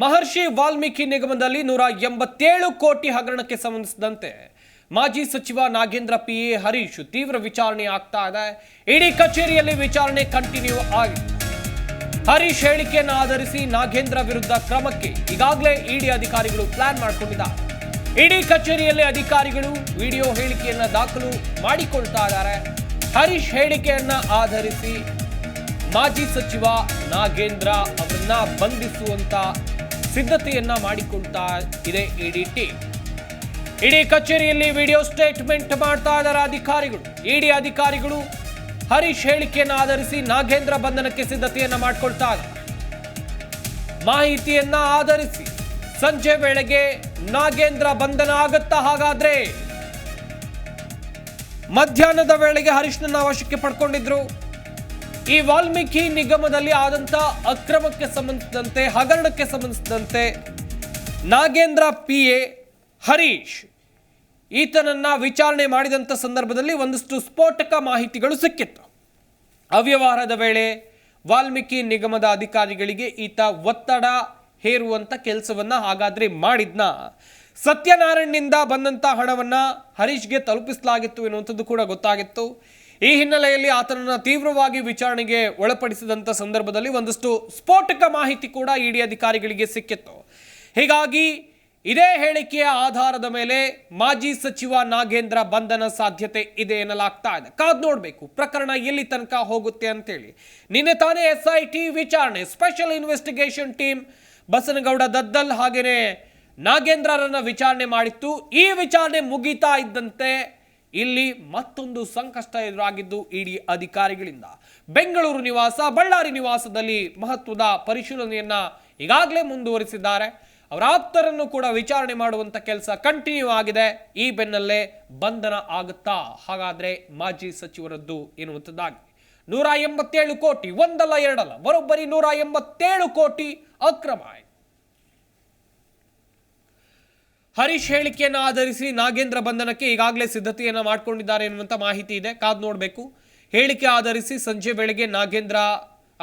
ಮಹರ್ಷಿ ವಾಲ್ಮೀಕಿ ನಿಗಮದಲ್ಲಿ ನೂರ ಎಂಬತ್ತೇಳು ಕೋಟಿ ಹಗರಣಕ್ಕೆ ಸಂಬಂಧಿಸಿದಂತೆ ಮಾಜಿ ಸಚಿವ ನಾಗೇಂದ್ರ ಪಿ ಎ ಹರೀಶ್ ತೀವ್ರ ವಿಚಾರಣೆ ಆಗ್ತಾ ಇದೆ. ಇಡೀ ಕಚೇರಿಯಲ್ಲಿ ವಿಚಾರಣೆ ಕಂಟಿನ್ಯೂ ಆಗಿದೆ. ಹರೀಶ್ ಹೇಳಿಕೆಯನ್ನು ಆಧರಿಸಿ ನಾಗೇಂದ್ರ ವಿರುದ್ಧ ಕ್ರಮಕ್ಕೆ ಈಗಾಗಲೇ ಇಡಿ ಅಧಿಕಾರಿಗಳು ಪ್ಲಾನ್ ಮಾಡಿಕೊಂಡಿದ್ದಾರೆ. ಇಡೀ ಕಚೇರಿಯಲ್ಲಿ ಅಧಿಕಾರಿಗಳು ವಿಡಿಯೋ ಹೇಳಿಕೆಯನ್ನು ದಾಖಲು ಮಾಡಿಕೊಳ್ತಾ ಇದ್ದಾರೆ. ಹರೀಶ್ ಹೇಳಿಕೆಯನ್ನ ಆಧರಿಸಿ ಮಾಜಿ ಸಚಿವ ನಾಗೇಂದ್ರ ಅವರನ್ನ ಬಂಧಿಸುವಂತ ಸಿದ್ಧತೆಯನ್ನ ಮಾಡಿಕೊಳ್ತಾ ಇದೆ ಇಡಿ ಟೀಮ್ ಇಡೀ ಕಚೇರಿಯಲ್ಲಿ ವಿಡಿಯೋ ಸ್ಟೇಟ್ಮೆಂಟ್ ಮಾಡ್ತಾ ಇದ್ದಾರೆ ಅಧಿಕಾರಿಗಳು. ಇಡಿ ಅಧಿಕಾರಿಗಳು ಹರೀಶ್ ಹೇಳಿಕೆಯನ್ನು ಆಧರಿಸಿ ನಾಗೇಂದ್ರ ಬಂಧನಕ್ಕೆ ಸಿದ್ಧತೆಯನ್ನ ಮಾಡಿಕೊಳ್ತಾ ಮಾಹಿತಿಯನ್ನ ಆಧರಿಸಿ ಸಂಜೆ ವೇಳೆಗೆ ನಾಗೇಂದ್ರ ಬಂಧನ ಆಗುತ್ತಾ? ಹಾಗಾದ್ರೆ ಮಧ್ಯಾಹ್ನದ ವೇಳೆಗೆ ಹರೀಶ್ನನ್ನ ವಶಕ್ಕೆ ಪಡ್ಕೊಂಡಿದ್ರು. ಈ ವಾಲ್ಮೀಕಿ ನಿಗಮದಲ್ಲಿ ಆದಂತ ಅಕ್ರಮಕ್ಕೆ ಸಂಬಂಧಿಸಿದಂತೆ, ಹಗರಣಕ್ಕೆ ಸಂಬಂಧಿಸಿದಂತೆ ನಾಗೇಂದ್ರ ಪಿ ಎ ಹರೀಶ್ ಈತನನ್ನ ವಿಚಾರಣೆ ಮಾಡಿದಂಥ ಸಂದರ್ಭದಲ್ಲಿ ಒಂದಷ್ಟು ಸ್ಫೋಟಕ ಮಾಹಿತಿಗಳು ಸಿಕ್ಕಿತ್ತು. ಅವ್ಯವಹಾರದ ವೇಳೆ ವಾಲ್ಮೀಕಿ ನಿಗಮದ ಅಧಿಕಾರಿಗಳಿಗೆ ಈತ ಒತ್ತಡ ಹೇರುವಂತ ಕೆಲಸವನ್ನ ಹಾಗಾದ್ರೆ ಮಾಡಿದ್ನ. ಸತ್ಯನಾರಾಯಣ್ನಿಂದ ಬಂದಂತ ಹಣವನ್ನ ಹರೀಶ್ಗೆ ತಲುಪಿಸಲಾಗಿತ್ತು ಎನ್ನುವಂಥದ್ದು ಕೂಡ ಗೊತ್ತಾಗಿತ್ತು. ಈ ಹಿನ್ನೆಲೆಯಲ್ಲಿ ಆತನನ್ನು ತೀವ್ರವಾಗಿ ವಿಚಾರಣೆಗೆ ಒಳಪಡಿಸಿದಂಥ ಸಂದರ್ಭದಲ್ಲಿ ಒಂದಷ್ಟು ಸ್ಫೋಟಕ ಮಾಹಿತಿ ಕೂಡ ಇಡಿ ಅಧಿಕಾರಿಗಳಿಗೆ ಸಿಕ್ಕಿತ್ತು. ಹೀಗಾಗಿ ಇದೇ ಹೇಳಿಕೆಯ ಆಧಾರದ ಮೇಲೆ ಮಾಜಿ ಸಚಿವ ನಾಗೇಂದ್ರ ಬಂಧನ ಸಾಧ್ಯತೆ ಇದೆ ಎನ್ನಲಾಗ್ತಾ ಇದೆ. ಕಾದ್ ನೋಡಬೇಕು, ಪ್ರಕರಣ ಎಲ್ಲಿ ತನಕ ಹೋಗುತ್ತೆ ಅಂತೇಳಿ. ನಿನ್ನೆ ತಾನೇ ಎಸ್ ಐ ಟಿ ವಿಚಾರಣೆ, special investigation team Basanagouda Daddal ಹಾಗೆಯೇ ನಾಗೇಂದ್ರರನ್ನ ವಿಚಾರಣೆ ಮಾಡಿತ್ತು. ಈ ವಿಚಾರಣೆ ಮುಗೀತಾ ಇದ್ದಂತೆ ಇಲ್ಲಿ ಮತ್ತೊಂದು ಸಂಕಷ್ಟ ಎದುರಾಗಿದ್ದು ಇಡಿ ಅಧಿಕಾರಿಗಳಿಂದ. ಬೆಂಗಳೂರು ನಿವಾಸ, ಬಳ್ಳಾರಿ ನಿವಾಸದಲ್ಲಿ ಮಹತ್ವದ ಪರಿಶೀಲನೆಯನ್ನ ಈಗಾಗಲೇ ಮುಂದುವರಿಸಿದ್ದಾರೆ. ಅವರ ಆಪ್ತರನ್ನು ಕೂಡ ವಿಚಾರಣೆ ಮಾಡುವಂತ ಕೆಲಸ ಕಂಟಿನ್ಯೂ ಆಗಿದೆ. ಈ ಬೆನ್ನಲ್ಲೇ ಬಂಧನ ಆಗುತ್ತಾ? ಹಾಗಾದ್ರೆ ಮಾಜಿ ಸಚಿವರದ್ದು ಎನ್ನುವಂಥದ್ದಾಗಿ. ನೂರ ಎಂಬತ್ತೇಳು ಕೋಟಿ, ಒಂದಲ್ಲ ಎರಡಲ್ಲ ಬರೋಬ್ಬರಿ ನೂರ ಎಂಬತ್ತೇಳು ಕೋಟಿ ಅಕ್ರಮ ಆಯ್ತು. ಹರೀಶ್ ಹೇಳಿಕೆಯನ್ನು ಆಧರಿಸಿ ನಾಗೇಂದ್ರ ಬಂಧನಕ್ಕೆ ಈಗಾಗಲೇ ಸಿದ್ಧತೆಯನ್ನು ಮಾಡ್ಕೊಂಡಿದ್ದಾರೆ ಎನ್ನುವಂಥ ಮಾಹಿತಿ ಇದೆ. ಕಾದ್ ನೋಡಬೇಕು. ಹೇಳಿಕೆ ಆಧರಿಸಿ ಸಂಜೆ ವೇಳೆಗೆ ನಾಗೇಂದ್ರ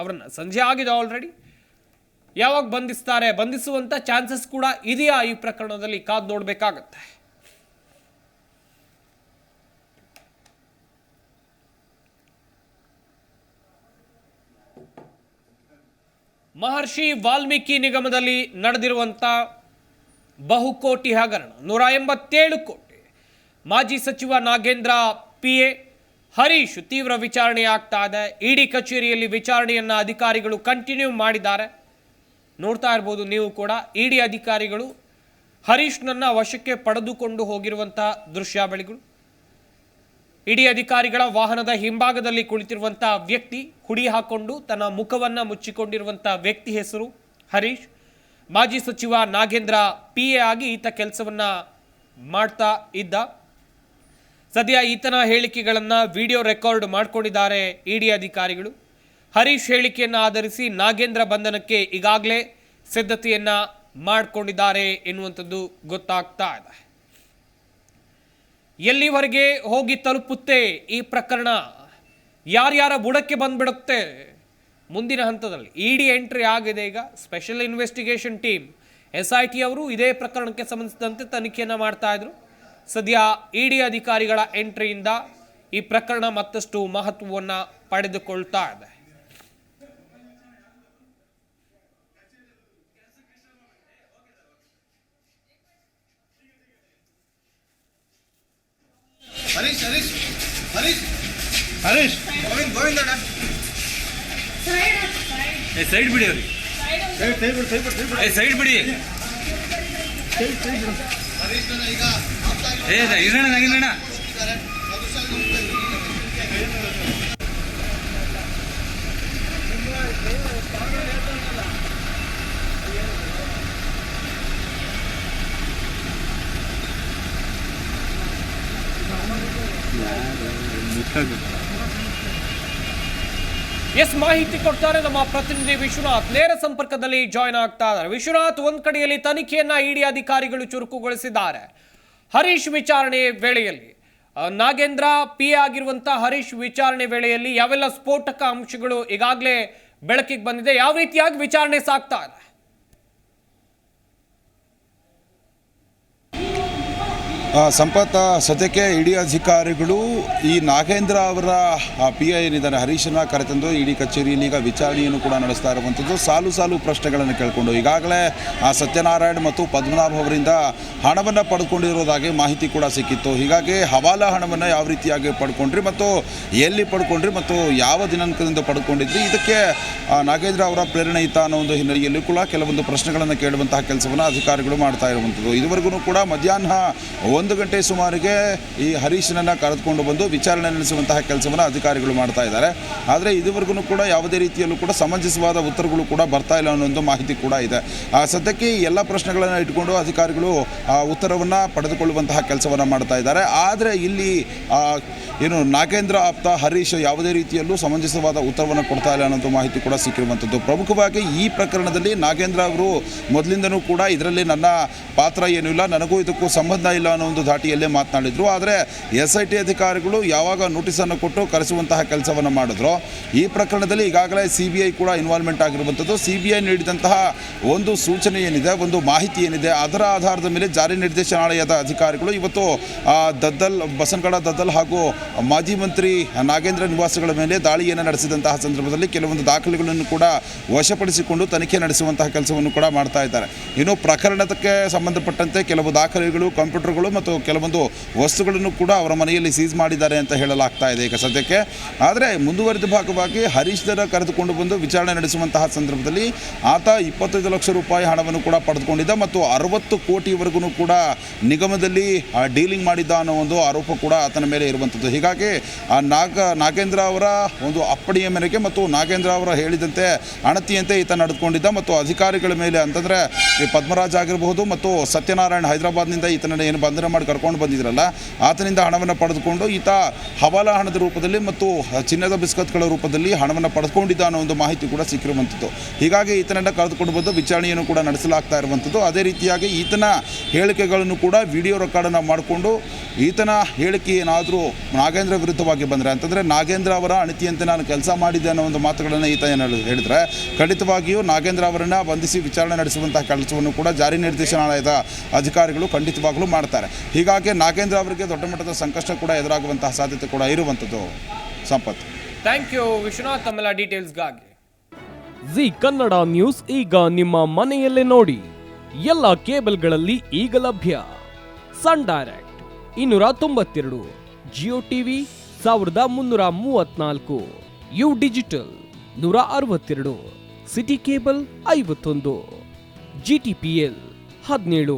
ಅವರನ್ನು, ಸಂಜೆ ಆಗಿದೆ ಆಲ್ರೆಡಿ ಯಾವಾಗ ಬಂಧಿಸ್ತಾರೆ ಬಂಧಿಸುವಂಥ ಚಾನ್ಸಸ್ ಕೂಡ ಇದೆಯಾ ಈ ಪ್ರಕರಣದಲ್ಲಿ? ಕಾದು ನೋಡಬೇಕಾಗತ್ತೆ. ಮಹರ್ಷಿ ವಾಲ್ಮೀಕಿ ನಿಗಮದಲ್ಲಿ ನಡೆದಿರುವಂತ ಬಹುಕೋಟಿ ಹಗರಣ, ನೂರ ಎಂಬತ್ತೇಳು ಕೋಟಿ. ಮಾಜಿ ಸಚಿವ ನಾಗೇಂದ್ರ ಪಿ ಎ ಹರೀಶ್ ತೀವ್ರ ವಿಚಾರಣೆ ಆಗ್ತಾ ಇದೆ. ಇಡಿ ಕಚೇರಿಯಲ್ಲಿ ವಿಚಾರಣೆಯನ್ನು ಅಧಿಕಾರಿಗಳು ಕಂಟಿನ್ಯೂ ಮಾಡಿದ್ದಾರೆ. ನೋಡ್ತಾ ಇರ್ಬೋದು ನೀವು ಕೂಡ. ಇಡಿ ಅಧಿಕಾರಿಗಳು ಹರೀಶ್ನನ್ನ ವಶಕ್ಕೆ ಪಡೆದುಕೊಂಡು ಹೋಗಿರುವಂತಹ ದೃಶ್ಯಾವಳಿಗಳು ಇಡಿ ಅಧಿಕಾರಿಗಳ ವಾಹನದ ಹಿಂಭಾಗದಲ್ಲಿ ಕುಳಿತಿರುವಂತಹ ವ್ಯಕ್ತಿ ಹುಡಿ ಹಾಕೊಂಡು ತನ್ನ ಮುಖವನ್ನ ಮುಚ್ಚಿಕೊಂಡಿರುವಂತಹ ವ್ಯಕ್ತಿ ಹೆಸರು ಹರೀಶ್. ಮಾಜಿ ಸಚಿವ ನಾಗೇಂದ್ರ ಪಿ ಎ ಆಗಿ ಈತ ಕೆಲಸವನ್ನ ಮಾಡ್ತಾ ಇದ್ದ. ಸದ್ಯ ಈತನ ಹೇಳಿಕೆಗಳನ್ನ ವಿಡಿಯೋ ರೆಕಾರ್ಡ್ ಮಾಡಿಕೊಂಡಿದ್ದಾರೆ ಇಡಿ ಅಧಿಕಾರಿಗಳು. ಹರೀಶ್ ಹೇಳಿಕೆಯನ್ನು ಆಧರಿಸಿ ನಾಗೇಂದ್ರ ಬಂಧನಕ್ಕೆ ಈಗಾಗಲೇ ಸಿದ್ಧತೆಯನ್ನ ಮಾಡಿಕೊಂಡಿದ್ದಾರೆ ಎನ್ನುವಂಥದ್ದು ಗೊತ್ತಾಗ್ತಾ ಇದೆ. ಎಲ್ಲಿವರೆಗೆ ಹೋಗಿ ತಲುಪುತ್ತೆ ಈ ಪ್ರಕರಣ? ಯಾರ್ಯಾರ ಬುಡಕ್ಕೆ ಬಂದ್ಬಿಡುತ್ತೆ? ಮುಂದಿನ ಹಂತದಲ್ಲಿ ಇಡಿ ಎಂಟ್ರಿ ಆಗಿದೆ ಈಗ. Special investigation team S I T ಅವರು ಇದೇ ಪ್ರಕರಣಕ್ಕೆ ಸಂಬಂಧಿಸಿದಂತೆ ತನಿಖೆಯನ್ನು ಮಾಡ್ತಾ ಇದ್ರು. ಸದ್ಯ ಇಡಿ ಅಧಿಕಾರಿಗಳ ಎಂಟ್ರಿಯಿಂದ ಈ ಪ್ರಕರಣ ಮತ್ತಷ್ಟು ಮಹತ್ವವನ್ನು ಪಡೆದುಕೊಳ್ತಾ ಇದೆ. ಹರೀಶ್ ಹರೀಶ್ ಹರೀಶ್ ಹರೀಶ್, ಗೋವಿಂದ್ ಏ ಸೈಡ್ ಬಿಡಿ ಅವ್ರಿ ಏ ಸೈಡ್ ಬಿಡಿ ಏ ಇರೋಣ ಎಸ್ ಮಾಹಿತಿ ಕೊಡ್ತಾರೆ ನಮ್ಮ ಪ್ರತಿನಿಧಿ ವಿಶ್ವನಾಥ್. ನೇರ ಸಂಪರ್ಕದಲ್ಲಿ ಜಾಯ್ನ್ ಆಗ್ತಾ ಇದ್ದಾರೆ. ವಿಶ್ವನಾಥ್ ಒಂದ್ ಕಡೆಯಲ್ಲಿ ತನಿಖೆಯನ್ನ ಇಡಿ ಅಧಿಕಾರಿಗಳು ಚುರುಕುಗೊಳಿಸಿದ್ದಾರೆ. ಹರೀಶ್ ವಿಚಾರಣೆ ವೇಳೆಯಲ್ಲಿ. ನಾಗೇಂದ್ರ ಪಿ ಆಗಿರುವಂತಹ ಹರೀಶ್ ವಿಚಾರಣೆ ವೇಳೆಯಲ್ಲಿ ಯಾವೆಲ್ಲ ಸ್ಫೋಟಕ ಅಂಶಗಳು ಈಗಾಗಲೇ ಬೆಳಕಿಗೆ ಬಂದಿದೆ, ಯಾವ ರೀತಿಯಾಗಿ ವಿಚಾರಣೆ ಸಾಕ್ತಾ ಇದೆ ಆ, ಸಂಪತ್ತ ಸದ್ಯಕ್ಕೆ ಇಡಿ ಅಧಿಕಾರಿಗಳು ಈ ನಾಗೇಂದ್ರ ಅವರ ಪಿ ಐ ಏನಿದ್ದಾರೆ ಹರೀಶನ ಕರೆತಂದು ಇಡಿ ಕಚೇರಿಯಲ್ಲಿ ಈಗ ವಿಚಾರಣೆಯನ್ನು ಕೂಡ ನಡೆಸ್ತಾ ಇರುವಂಥದ್ದು. ಸಾಲು ಸಾಲು ಪ್ರಶ್ನೆಗಳನ್ನು ಕೇಳಿಕೊಂಡು ಈಗಾಗಲೇ ಸತ್ಯನಾರಾಯಣ್ ಮತ್ತು ಪದ್ಮನಾಭ ಅವರಿಂದ ಹಣವನ್ನು ಪಡ್ಕೊಂಡಿರೋದಾಗಿ ಮಾಹಿತಿ ಕೂಡ ಸಿಕ್ಕಿತ್ತು. ಹೀಗಾಗಿ ಹವಾಲಾ ಹಣವನ್ನು ಯಾವ ರೀತಿಯಾಗಿ ಪಡ್ಕೊಂಡ್ರಿ ಮತ್ತು ಎಲ್ಲಿ ಪಡ್ಕೊಂಡ್ರಿ ಮತ್ತು ಯಾವ ದಿನಾಂಕದಿಂದ ಪಡ್ಕೊಂಡಿದ್ರಿ ಇದಕ್ಕೆ ನಾಗೇಂದ್ರ ಅವರ ಪ್ರೇರಣೆ ಇತ್ತ ಅನ್ನೋ ಒಂದು ಹಿನ್ನೆಲೆಯಲ್ಲಿ ಕೂಡ ಕೆಲವೊಂದು ಪ್ರಶ್ನೆಗಳನ್ನು ಕೇಳುವಂತಹ ಕೆಲಸವನ್ನು ಅಧಿಕಾರಿಗಳು ಮಾಡ್ತಾ ಇರುವಂಥದ್ದು. ಇದುವರೆಗೂ ಕೂಡ ಮಧ್ಯಾಹ್ನ ಒಂದು ಗಂಟೆ ಸುಮಾರಿಗೆ ಈ ಹರೀಶನನ್ನು ಕರೆದುಕೊಂಡು ಬಂದು ವಿಚಾರಣೆ ನಡೆಸುವಂತಹ ಕೆಲಸವನ್ನು ಅಧಿಕಾರಿಗಳು ಮಾಡ್ತಾ ಇದ್ದಾರೆ. ಆದರೆ ಇದುವರೆಗೂ ಕೂಡ ಯಾವುದೇ ರೀತಿಯಲ್ಲೂ ಕೂಡ ಸಮಂಜಸವಾದ ಉತ್ತರಗಳು ಕೂಡ ಬರ್ತಾ ಇಲ್ಲ ಅನ್ನೋ ಒಂದು ಮಾಹಿತಿ ಕೂಡ ಇದೆ. ಸದ್ಯಕ್ಕೆ ಎಲ್ಲ ಪ್ರಶ್ನೆಗಳನ್ನು ಇಟ್ಕೊಂಡು ಅಧಿಕಾರಿಗಳು ಆ ಉತ್ತರವನ್ನು ಪಡೆದುಕೊಳ್ಳುವಂತಹ ಕೆಲಸವನ್ನು ಮಾಡ್ತಾ ಇದ್ದಾರೆ. ಆದರೆ ಇಲ್ಲಿ ಏನು ನಾಗೇಂದ್ರ ಆಪ್ತ ಹರೀಶ್ ಯಾವುದೇ ರೀತಿಯಲ್ಲೂ ಸಮಂಜಸವಾದ ಉತ್ತರವನ್ನು ಕೊಡ್ತಾ ಇಲ್ಲ ಅನ್ನೋದು ಮಾಹಿತಿ ಕೂಡ ಸಿಕ್ಕಿರುವಂಥದ್ದು ಪ್ರಮುಖವಾಗಿ ಈ ಪ್ರಕರಣದಲ್ಲಿ ನಾಗೇಂದ್ರ ಅವರು ಮೊದಲಿಂದನೂ ಕೂಡ ಇದರಲ್ಲಿ ನನ್ನ ಪಾತ್ರ ಏನೂ ಇಲ್ಲ. ನನಗೂ ಇದಕ್ಕೂ ಸಂಬಂಧ ಇಲ್ಲ ಅನ್ನೋ ಒಂದು ಧಾಟಿಯಲ್ಲೇ ಮಾತನಾಡಿದರು. ಆದರೆ ಎಸ್ ಐ ಟಿ ಅಧಿಕಾರಿಗಳು ಯಾವಾಗ ನೋಟಿಸನ್ನು ಕೊಟ್ಟು ಕರೆಸುವಂತಹ ಕೆಲಸವನ್ನು ಮಾಡಿದ್ರು, ಈ ಪ್ರಕರಣದಲ್ಲಿ ಈಗಾಗಲೇ ಸಿ ಬಿ ಐ ಕೂಡ ಇನ್ವಾಲ್ವ್ಮೆಂಟ್ ಆಗಿರುವಂಥದ್ದು. ಸಿ ಬಿ ಐ ನೀಡಿದಂತಹ ಒಂದು ಸೂಚನೆ ಏನಿದೆ, ಒಂದು ಮಾಹಿತಿ ಏನಿದೆ, ಅದರ ಆಧಾರದ ಮೇಲೆ ಜಾರಿ ನಿರ್ದೇಶನಾಲಯದ ಅಧಿಕಾರಿಗಳು ಇವತ್ತು ದದ್ದಲ್, ಬಸನಗಡ ದದ್ದಲ್ ಹಾಗೂ ಮಾಜಿ ಮಂತ್ರಿ ನಾಗೇಂದ್ರ ನಿವಾಸಗಳ ಮೇಲೆ ದಾಳಿಯನ್ನು ನಡೆಸಿದಂತಹ ಸಂದರ್ಭದಲ್ಲಿ ಕೆಲವೊಂದು ದಾಖಲೆಗಳನ್ನು ಕೂಡ ವಶಪಡಿಸಿಕೊಂಡು ತನಿಖೆ ನಡೆಸುವಂತಹ ಕೆಲಸವನ್ನು ಕೂಡ ಮಾಡ್ತಾ ಇದ್ದಾರೆ. ಇನ್ನು ಪ್ರಕರಣಕ್ಕೆ ಸಂಬಂಧಪಟ್ಟಂತೆ ಕೆಲವು ದಾಖಲೆಗಳು, ಕಂಪ್ಯೂಟರ್ಗಳು ಮತ್ತು ಕೆಲವೊಂದು ವಸ್ತುಗಳನ್ನು ಕೂಡ ಅವರ ಮನೆಯಲ್ಲಿ ಸೀಸ್ ಮಾಡಿದ್ದಾರೆ ಅಂತ ಹೇಳಲಾಗ್ತಾ ಇದೆ. ಈಗ ಸದ್ಯಕ್ಕೆ ಆದರೆ ಮುಂದುವರಿದ ಭಾಗವಾಗಿ ಹರೀಶ್ ದರ ಕರೆದುಕೊಂಡು ಬಂದು ವಿಚಾರಣೆ ನಡೆಸುವಂತಹ ಸಂದರ್ಭದಲ್ಲಿ ಆತ ಇಪ್ಪತ್ತೈದು ಲಕ್ಷ ರೂಪಾಯಿ ಹಣವನ್ನು ಕೂಡ ಪಡೆದುಕೊಂಡಿದ್ದ ಮತ್ತು ಅರವತ್ತು ಕೋಟಿವರೆಗೂ ಕೂಡ ನಿಗಮದಲ್ಲಿ ಡೀಲಿಂಗ್ ಮಾಡಿದ್ದ ಅನ್ನೋ ಒಂದು ಆರೋಪ ಕೂಡ ಆತನ ಮೇಲೆ ಇರುವಂಥದ್ದು ಹೀಗಾಗಿ, ಆ, ನಾಗ, ನಾಗೇಂದ್ರ ಅವರ ಒಂದು ಅಪ್ಪಣೆಯ ಮೇರೆಗೆ ಮತ್ತು ನಾಗೇಂದ್ರ ಅವರ ಹೇಳಿದಂತೆ ಅಣತಿಯಂತೆ ಈತ ನಡೆದುಕೊಂಡಿದ್ದ ಮತ್ತು ಅಧಿಕಾರಿಗಳ ಮೇಲೆ ಅಂತಂದರೆ ಪದ್ಮರಾಜ್ ಆಗಿರಬಹುದು ಮತ್ತು ಸತ್ಯನಾರಾಯಣ ಹೈದರಾಬಾದ್ನಿಂದ ಈತನ ಏನು ಬಂಧನ ಮಾಡಿ ಕರ್ಕೊಂಡು ಬಂದಿದ್ರಲ್ಲ, ಆತನಿಂದ ಹಣವನ್ನು ಪಡೆದುಕೊಂಡು ಈತ ಹವಾಲಾ ಹಣದ ರೂಪದಲ್ಲಿ ಮತ್ತು ಚಿನ್ನದ ಬಿಸ್ಕತ್ಗಳ ರೂಪದಲ್ಲಿ ಹಣವನ್ನು ಪಡೆದುಕೊಂಡಿದ್ದ ಅನ್ನೋ ಒಂದು ಮಾಹಿತಿ ಕೂಡ ಸಿಕ್ಕಿರುವಂಥದ್ದು. ಹೀಗಾಗಿ ಈತನನ್ನು ಕರೆದುಕೊಂಡು ಬಂದು ವಿಚಾರಣೆಯನ್ನು ಕೂಡ ನಡೆಸಲಾಗ್ತಾ ಇರುವಂಥದ್ದು. ಅದೇ ರೀತಿಯಾಗಿ ಈತನ ಹೇಳಿಕೆಗಳನ್ನು ಕೂಡ ವಿಡಿಯೋ ರೆಕಾರ್ಡನ್ನು ಮಾಡಿಕೊಂಡು ಈತನ ಹೇಳಿಕೆ ಏನಾದರೂ ನಾಗೇಂದ್ರ ವಿರುದ್ಧವಾಗಿ ಬಂದರೆ, ಅಂತಂದರೆ ನಾಗೇಂದ್ರ ಅವರ ಅಣತಿಯಂತೆ ನಾನು ಕೆಲಸ ಮಾಡಿದ್ದೆ ಅನ್ನೋ ಒಂದು ಮಾತುಗಳನ್ನು ಈತ ಏನು ಹೇಳಿದರೆ, ಖಂಡಿತವಾಗಿಯೂ ನಾಗೇಂದ್ರ ಅವರನ್ನು ಬಂಧಿಸಿ ವಿಚಾರಣೆ ನಡೆಸುವಂತಹ ಕೆಲಸವನ್ನು ಕೂಡ ಜಾರಿ ನಿರ್ದೇಶನಾಲಯದ ಅಧಿಕಾರಿಗಳು ಖಂಡಿತವಾಗಲೂ ಮಾಡ್ತಾರೆ. ಹೀಗಾಗಿ ನಾಗೇಂದ್ರ ಅವರಿಗೆ ದೊಡ್ಡ ಮಟ್ಟದ ಸಂಕಷ್ಟ ಕೂಡ ಎದುರಾಗುವಂತಹ ಸಾಧ್ಯತೆ ಕೂಡ ಇರುವಂಥದ್ದು. ಸಂಪತ್. Thank you Vishwanath. ತಮ್ಮೆಲ್ಲ ಡೀಟೇಲ್ಸ್ಗಾಗಿ ಜಿ ಕನ್ನಡ ನ್ಯೂಸ್ ಈಗ ನಿಮ್ಮ ಮನೆಯಲ್ಲೇ ನೋಡಿ. ಎಲ್ಲ ಕೇಬಲ್ಗಳಲ್ಲಿ ಈಗ ಲಭ್ಯ. ಸನ್ ಡೈರೆಕ್ಟ್ ಇನ್ನೂರ ತೊಂಬತ್ತೆರಡು ಜಿಯೋ ಟಿವಿ ಸಾವಿರದ ಮುನ್ನೂರ ಮೂವತ್ನಾಲ್ಕು ಯು ಡಿಜಿಟಲ್ ನೂರ ಅರವತ್ತೆರಡು ಸಿಟಿ ಕೇಬಲ್ ಐವತ್ತೊಂದು ಜಿ ಟಿ ಪಿ ಎಲ್ ಹದಿನೇಳು.